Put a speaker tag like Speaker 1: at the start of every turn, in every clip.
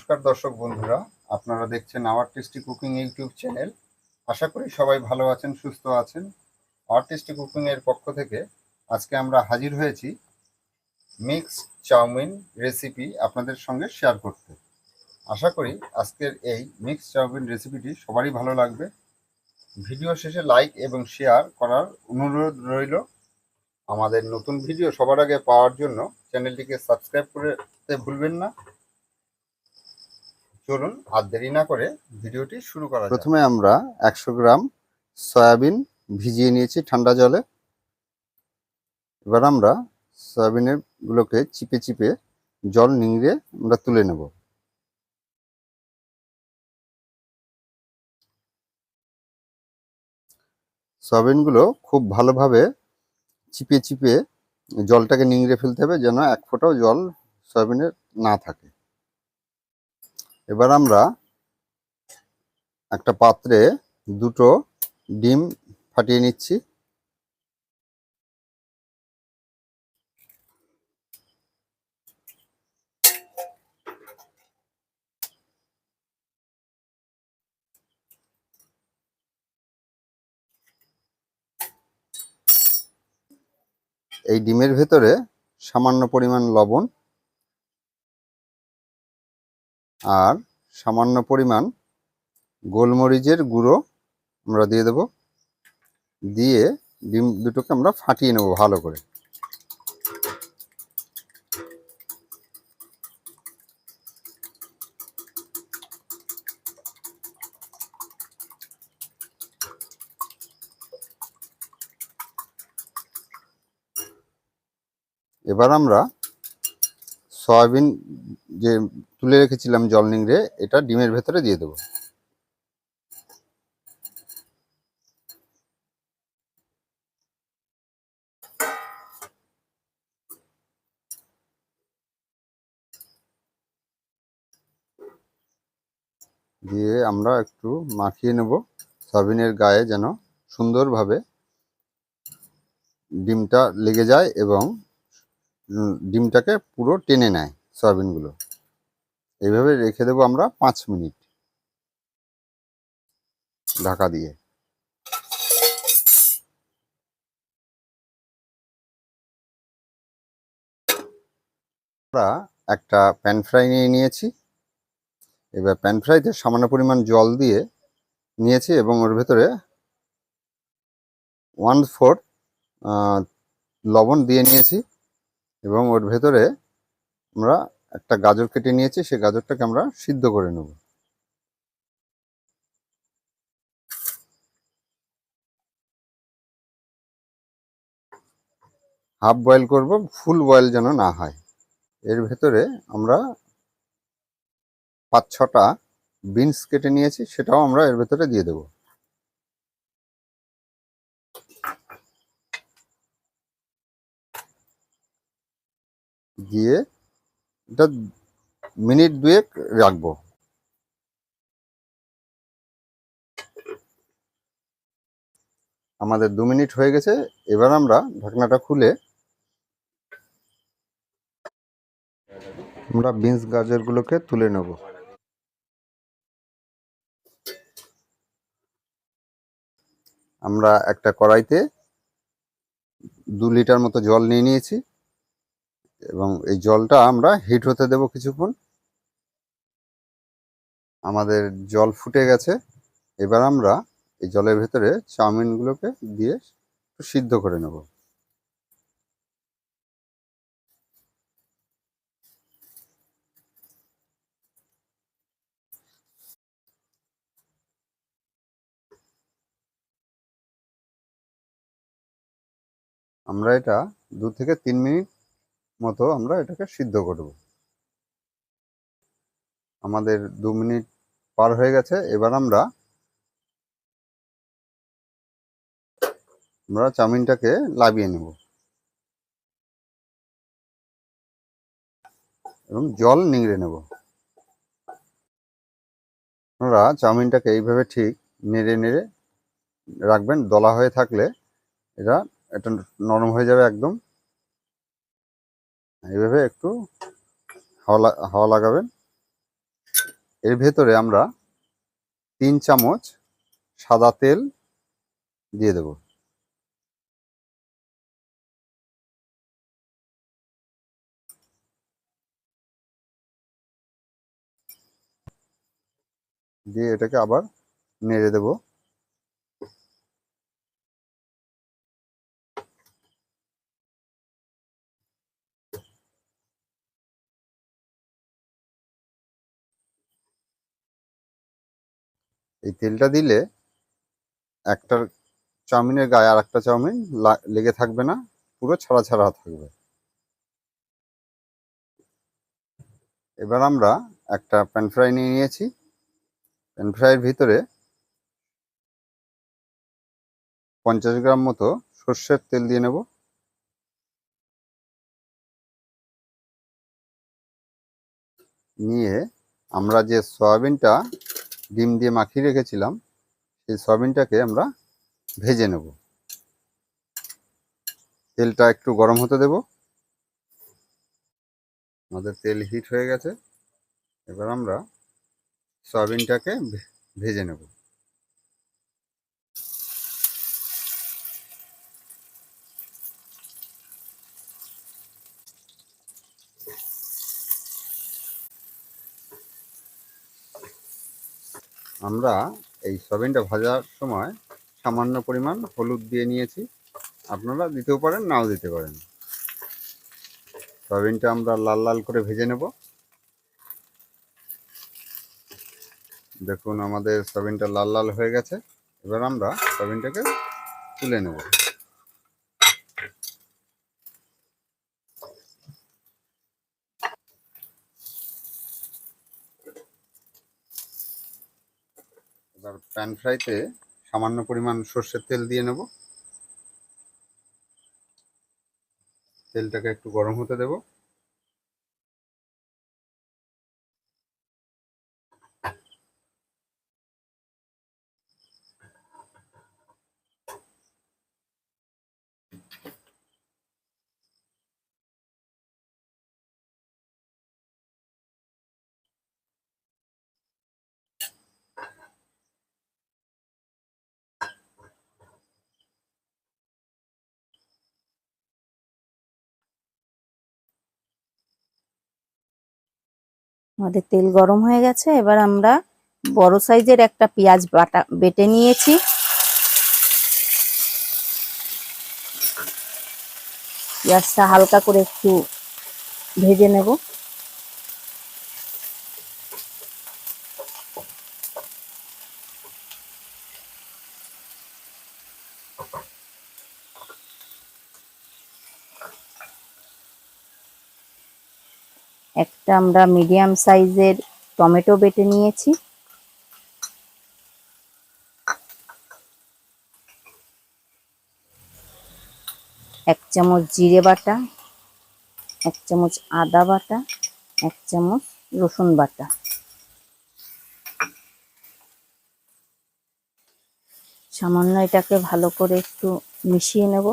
Speaker 1: নমস্কার দর্শক বন্ধুরা, আপনারা দেখছেন our tasty cooking YouTube channel. আশা করি সবাই ভালো আছেন, সুস্থ আছেন। আওয়ার টেস্টি কুকিং এর পক্ষ থেকে আজকে আমরা হাজির হয়েছি মিক্স চাউমিন রেসিপি আপনাদের সঙ্গে শেয়ার করতে। আশা করি আজকের এই মিক্স চাউমিন রেসিপিটি সবারই ভালো লাগবে। ভিডিও শেষে লাইক এবং শেয়ার করার অনুরোধ রইল। আমাদের নতুন ভিডিও সবার আগে পাওয়ার জন্য চ্যানেলটিকে সাবস্ক্রাইব করতে ভুলবেন না। চলুন আর দেরি না করে ভিডিওটি শুরু করা।
Speaker 2: প্রথমে আমরা একশো গ্রাম সয়াবিন ভিজিয়ে নিয়েছি ঠান্ডা জলে। এবার আমরা সয়াবিনের গুলোকে চিপে চিপে জল নিংড়ে আমরা তুলে নেব। সয়াবিনগুলো খুব ভালোভাবে চিপে চিপে জলটাকে নিংড়ে ফেলতে হবে যেন এক ফোঁটাও জল সয়াবিনের না থাকে। এবার আমরা একটা পাত্রে দুটো ডিম ফাটিয়ে নিচ্ছি। এই ডিমের ভেতরে সামান্য পরিমাণ লবণ আর সামান্য পরিমাণ গোলমরিচের গুঁড়ো আমরা দিয়ে দেব। দিয়ে ডিম দুটোকে আমরা ফাটিয়ে নেব ভালো করে। এবার আমরা সয়াবিন যে তুলে রেখেছিলাম জল নিংড়ে, এটা ডিমের ভেতরে দিয়ে দেবো। দিয়ে আমরা একটু মাখিয়ে নেব। সয়াবিনের গায়ে যেন সুন্দরভাবে ডিমটা লেগে যায় এবং ডিমটাকে পুরো টেনে নেয় সয়াবিনগুলো। এইভাবে রেখে দেবো আমরা পাঁচ মিনিট। ঢাকা দিয়ে। আমরা একটা প্যান ফ্রাই নিয়ে নিয়েছি। এবার প্যান ফ্রাইতে সামান্য পরিমাণ জল দিয়ে নিয়েছি এবং ওর ভেতরে ওয়ান ফোর লবণ দিয়ে নিয়েছি এবং ওর ভেতরে আমরা একটা গাজর কেটে নিয়েছি, সেই গাজরটাকে আমরা সিদ্ধ করে নেব। হাফ বয়েল করব, ফুল বয়েল যেন না হয়। এর ভেতরে আমরা পাঁচ ছটা বিনস কেটে নিয়েছি, সেটাও আমরা এর ভেতরে দিয়ে দেব। দিয়ে এটা মিনিট দুয়েক রাখব। আমাদের দু মিনিট হয়ে গেছে, এবার আমরা ঢাকনাটা খুলে আমরা বিনস গাজরগুলোকে তুলে নেব। আমরা একটা কড়াইতে দু লিটার মতো জল নিয়ে নিয়েছি। এবং এই জলটা আমরা হিট হতে দেব কিছুক্ষণ। আমাদের জল ফুটে গেছে। এবার আমরা এই জলের ভেতরে চাউমিনগুলোকে দিয়ে একটু সিদ্ধ করে নেব। আমরা এটা দু থেকে তিন মিনিট মতো আমরা এটাকে সিদ্ধ করব। আমাদের দু মিনিট পার হয়ে গেছে, এবার আমরা আমরা চাউমিনটাকে লাবিয়ে নেব। এবং জল নিংড়ে নেব। আপনারা চাউমিনটাকে এইভাবে ঠিক নেড়ে নেড়ে রাখবেন, দলা হয়ে থাকলে এটা এটা নরম হয়ে যাবে একদম। এইভাবে একটু হাওয়া হাওয়া লাগাবেন। এর ভেতরে আমরা তিন চামচ সাদা তেল দিয়ে দেব। দিয়ে এটাকে আবার নেড়ে দেব। এই তেলটা দিলে একটার চাউমিনের গায়ে আর একটা চাউমিন লেগে থাকবে না, পুরো ছাড়া ছাড়া থাকবে। এবার আমরা একটা প্যান ফ্রাই নিয়ে নিয়েছি। প্যান ফ্রাইয়ের ভিতরে পঞ্চাশ গ্রাম মতো সর্ষের তেল দিয়ে নেব। নিয়ে আমরা যে সয়াবিনটা ডিম দিয়ে মাখিয়ে রেখেছিলাম, সেই সয়াবিনটাকে আমরা ভেজে নেব। তেলটা একটু গরম হতে দেব। আমাদের তেল হিট হয়ে গেছে। এবার আমরা সয়াবিনটাকে ভেজে নেব। আমরা এই সয়াবিনটা ভাজার সময় সামান্য পরিমাণ হলুদ দিয়ে নিয়েছি। আপনারা দিতেও পারেন, নাও দিতে পারেন। সয়াবিনটা আমরা লাল লাল করে ভেজে নেব। দেখুন আমাদের সয়াবিনটা লাল লাল হয়ে গেছে। এবার আমরা সয়াবিনটাকে তুলে নেব। এবার প্যান ফ্রাইতে সামান্য পরিমাণ সর্ষের তেল দিয়ে নেব। তেলটাকে একটু গরম হতে দেব।
Speaker 3: আমাদের তেল গরম হয়ে গেছে, এবার আমরা বড় সাইজের একটা পেঁয়াজ বাটা, বেটে নিয়েছি। পেঁয়াজটা হালকা করে একটু ভেজে নেব। একটা আমরা মিডিয়াম সাইজের টমেটো বেটে নিয়েছি। এক চামচ জিরে বাটা, এক চামচ আদা বাটা, এক চামচ রসুন বাটা। সামান্য এটাকে ভালো করে একটু মিশিয়ে নেব।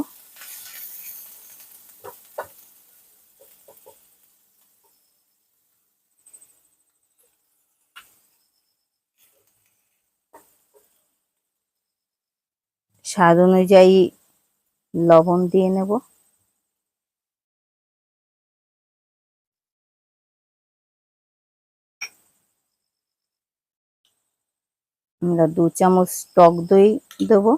Speaker 3: স্বাদ অনুযায়ী লবণ দিয়ে নেব। আমরা দু চামচ টক দই দেবো।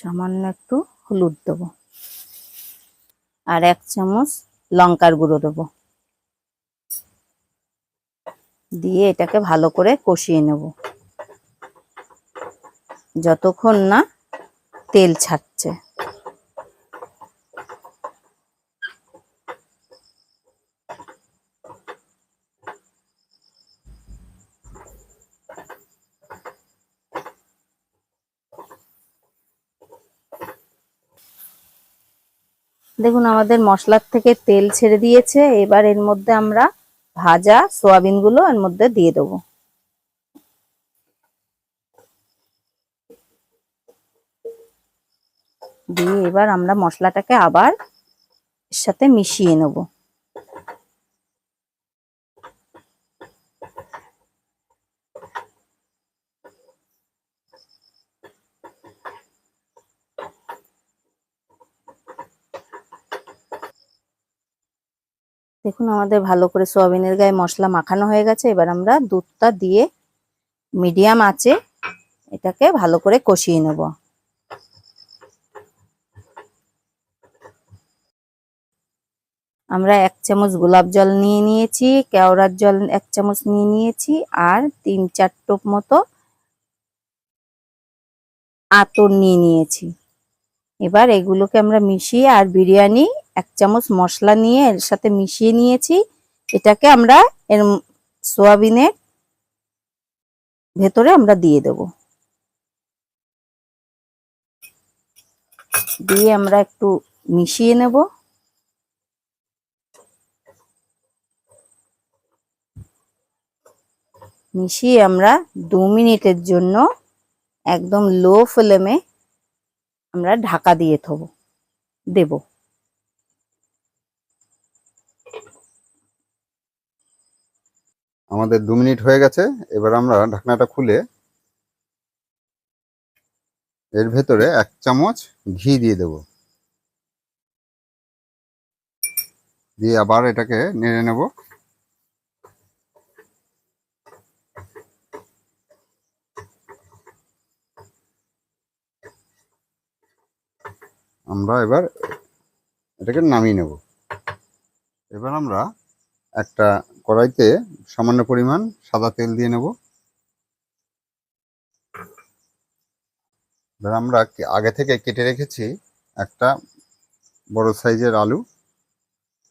Speaker 3: সামান্য একটু হলুদ দেবো। আর এক চামচ লঙ্কার গুঁড়ো দেবো। দিয়ে এটাকে ভালো করে কষিয়ে নেব। যতক্ষণ না তেল ছাড়ছে দেখুন, আমাদের মশলার থেকে তেল ছেড়ে দিয়েছে। এবার এর মধ্যে আমরা ভাজা সোয়াবিনগুলো এর মধ্যে দিয়ে দেবো। দিয়ে এবার আমরা মশলাটাকে আবার সাথে মিশিয়ে নেব। দেখুন আমাদের ভালো করে সোয়াবিনের গায়ে মশলা মাখানো হয়ে গেছে। এবার আমরা দুধটা দিয়ে মিডিয়াম আঁচে এটাকে ভালো করে কষিয়ে নেব। আমরা এক চামচ গোলাপ জল নিয়ে নিয়েছি, কেওড়ার জল এক চামচ নিয়ে নিয়েছি, আর তিন চার টোপ মতো আতর নিয়ে নিয়েছি। এবার এগুলোকে আমরা মিশিয়ে আর বিরিয়ানি এক চামচ মশলা নিয়ে এর সাথে মিশিয়ে নিয়েছি। এটাকে আমরা এর সোয়াবিনের ভেতরে আমরা দিয়ে দেব। দিয়ে আমরা একটু মিশিয়ে নেব। মিশিয়ে আমরা দু মিনিটের জন্য একদম লো ফ্লেমে আমরা ঢাকা দিয়ে থব দেব।
Speaker 2: আমাদের দু মিনিট হয়ে গেছে, এবার আমরা ঢাকনাটা খুলে এর ভেতরে এক চামচ ঘি দিয়ে দেব। দিয়ে আবার এটাকে নেড়ে নেব। আমরা এবার এটাকে নামিয়ে নেব। এবার আমরা একটা কড়াইতে সামান্য পরিমাণ সাদা তেল দিয়ে নেব। এবার আমরা আগে থেকে কেটে রেখেছি একটা বড় সাইজের আলু।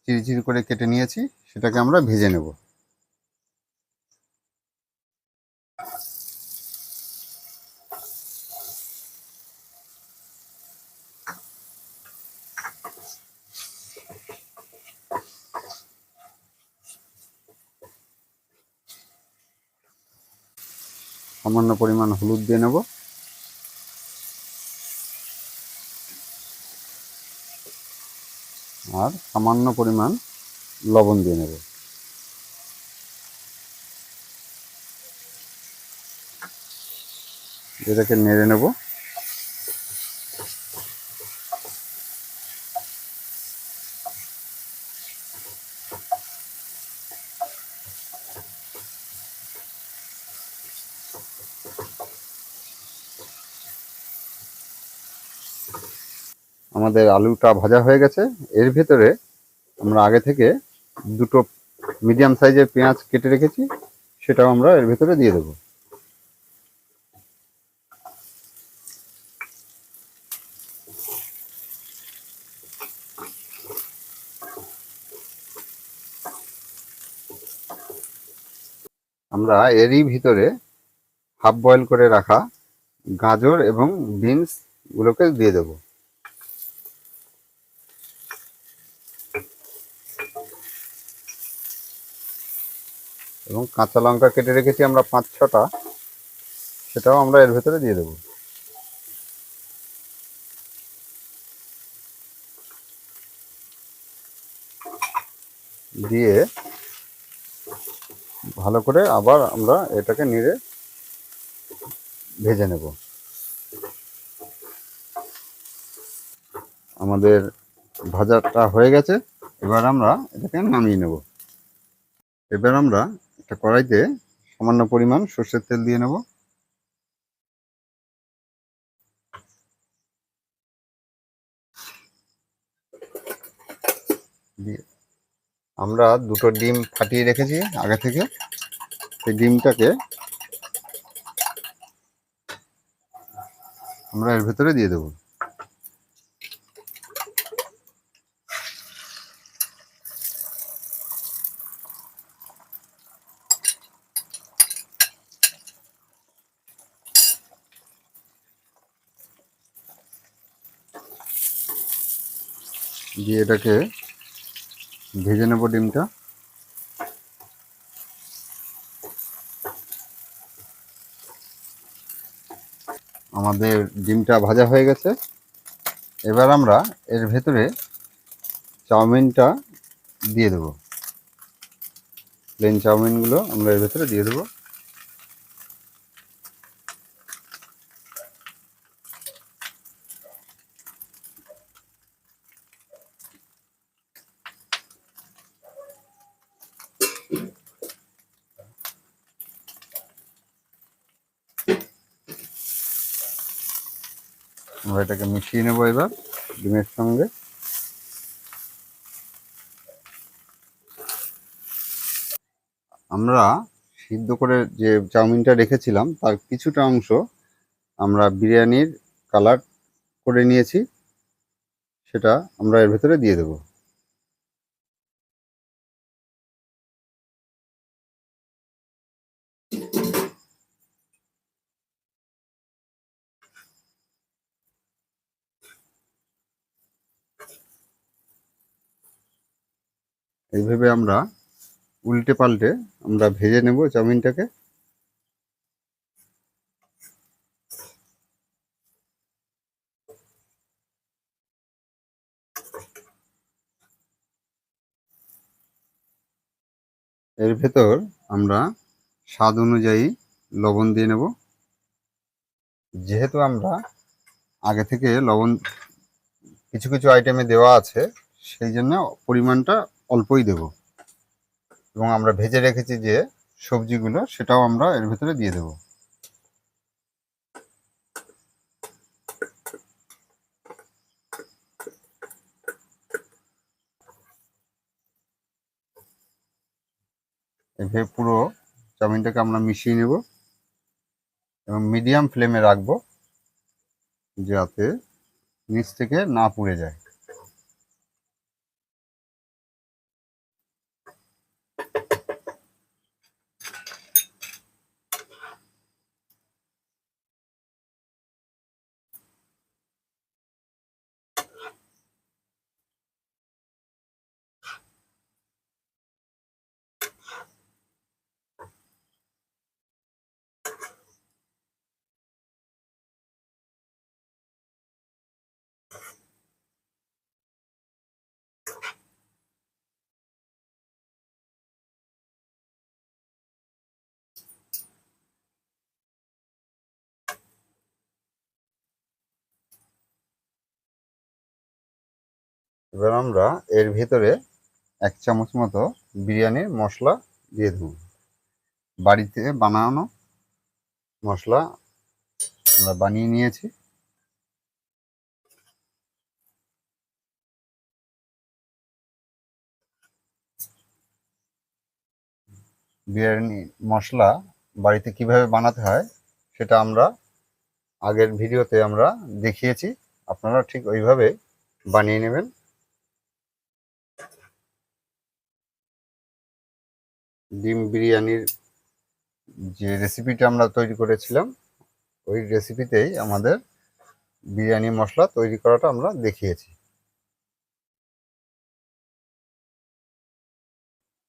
Speaker 2: চিরি চিরি করে কেটে নিয়েছি, সেটাকে আমরা ভেজে নেব। সামান্য পরিমাণ হলুদ দিয়ে নেব। আর সামান্য পরিমাণ লবণ দিয়ে নেব। এটাকে নেড়ে নেব। আমাদের আলুটা ভাজা হয়ে গেছে। এর ভেতরে আমরা আগে থেকে দুটো মিডিয়াম সাইজের পেঁয়াজ কেটে রেখেছি, সেটাও আমরা এর ভেতরে দিয়ে দেবো। আমরা এরই ভিতরে হাফ বয়েল করে রাখা গাজর এবং বিনস গুলোকে দিয়ে দেবো। এবং কাঁচা লঙ্কা কেটে রেখেছি আমরা পাঁচ, ছটা। সেটাও আমরা এর ভেতরে দিয়ে দেবো। দিয়ে ভালো করে আবার আমরা এটাকে নেড়ে ভেজে নেব। আমাদের ভাজাটা হয়ে গেছে। এবার আমরা এটাকে নামিয়ে নেব। এবার আমরা একটা কড়াইতে সামান্য পরিমাণ সর্ষের তেল দিয়ে নেব। দিয়ে আমরা দুটো ডিম ফাটিয়ে রেখেছি আগে থেকে। সেই ডিমটাকে আমরা এর ভেতরে দিয়ে দেবো। দিয়ে এটাকে ভেজে নেব ডিমটা। আমাদের ডিমটা ভাজা হয়ে গেছে। এবার আমরা এর ভেতরে চাউমিনটা দিয়ে দেবো। প্লেন চাউমিনগুলো আমরা এর ভেতরে দিয়ে দেবো আমরা এটাকে মিশিয়ে নেব এবার, ডিমের সঙ্গে। আমরা সিদ্ধ করে যে চাউমিনটা রেখেছিলাম, তার কিছুটা অংশ আমরা বিরিয়ানির কালার করে নিয়েছি, সেটা আমরা এর ভেতরে দিয়ে দেবো। এইভাবে আমরা উল্টে পাল্টে আমরা ভেজে নেব চাউমিনটাকে। এর ভেতর আমরা স্বাদ অনুযায়ী লবণ দিয়ে নেব। যেহেতু আমরা আগে থেকে লবণ কিছু কিছু আইটেমে দেওয়া আছে, সেই জন্য পরিমাণটা অল্পই দেব। এবং আমরা ভেজে রেখেছি যে সবজিগুলো, সেটাও আমরা এর ভেতরে দিয়ে দেব। এভাবে পুরো চাউমিনটাকে আমরা মিশিয়ে নেব এবং মিডিয়াম ফ্লেমে রাখব যাতে নিচ থেকে না পুড়ে যায়। এবার আমরা এর ভিতরে এক চামচ মতো বিরিয়ানির মশলা দিয়ে দেবো। বাড়িতে বানানো মশলা আমরা বানিয়ে নিয়েছি। বিরিয়ানি মশলা বাড়িতে কীভাবে বানাতে হয় সেটা আমরা আগের ভিডিওতে আমরা দেখিয়েছি। আপনারা ঠিক ওইভাবে বানিয়ে নেবেন। ডিম বিরিয়ানির যে রেসিপিটা আমরা তৈরি করেছিলাম, ওই রেসিপিতেই আমাদের বিরিয়ানি মশলা তৈরি করাটা আমরা দেখিয়েছি।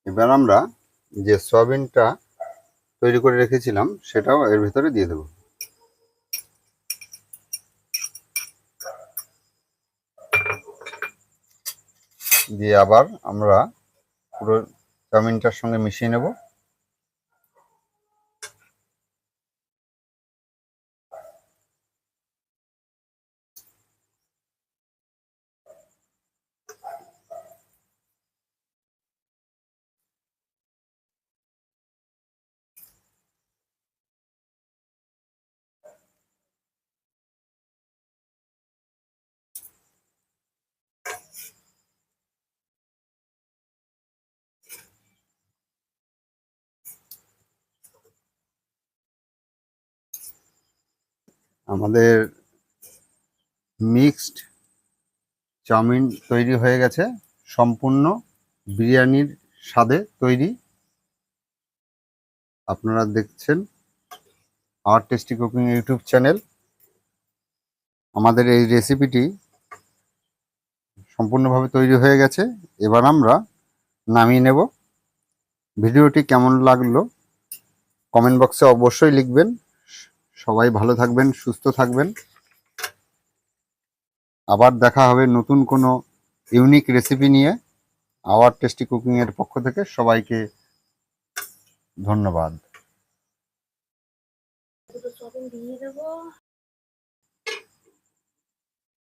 Speaker 2: এবার আমরা যে সয়াবিনটা তৈরি করে রেখেছিলাম, সেটাও এর ভিতরে দিয়ে দেব। দিয়ে আবার আমরা পুরো চাউমিনটার সঙ্গে মিশিয়ে নেব। আমাদের মিক্সড চাউমিন তৈরি হয়ে গেছে। সম্পূর্ণ বিরিয়ানির স্বাদে তৈরি। আপনারা দেখছেন our tasty cooking YouTube channel. আমাদের এই রেসিপিটি সম্পূর্ণভাবে তৈরি হয়ে গেছে। এবার আমরা নামিয়ে নেব। ভিডিওটি কেমন লাগল কমেন্ট বক্সে অবশ্যই লিখবেন। সবাই ভালো থাকবেন, সুস্থ থাকবেন। আবার দেখা হবে নতুন কোনো ইউনিক রেসিপি নিয়ে আওয়ার টেস্টি কুকিংয়ের পক্ষ থেকে। সবাইকে ধন্যবাদ।
Speaker 3: দিয়ে দেবো।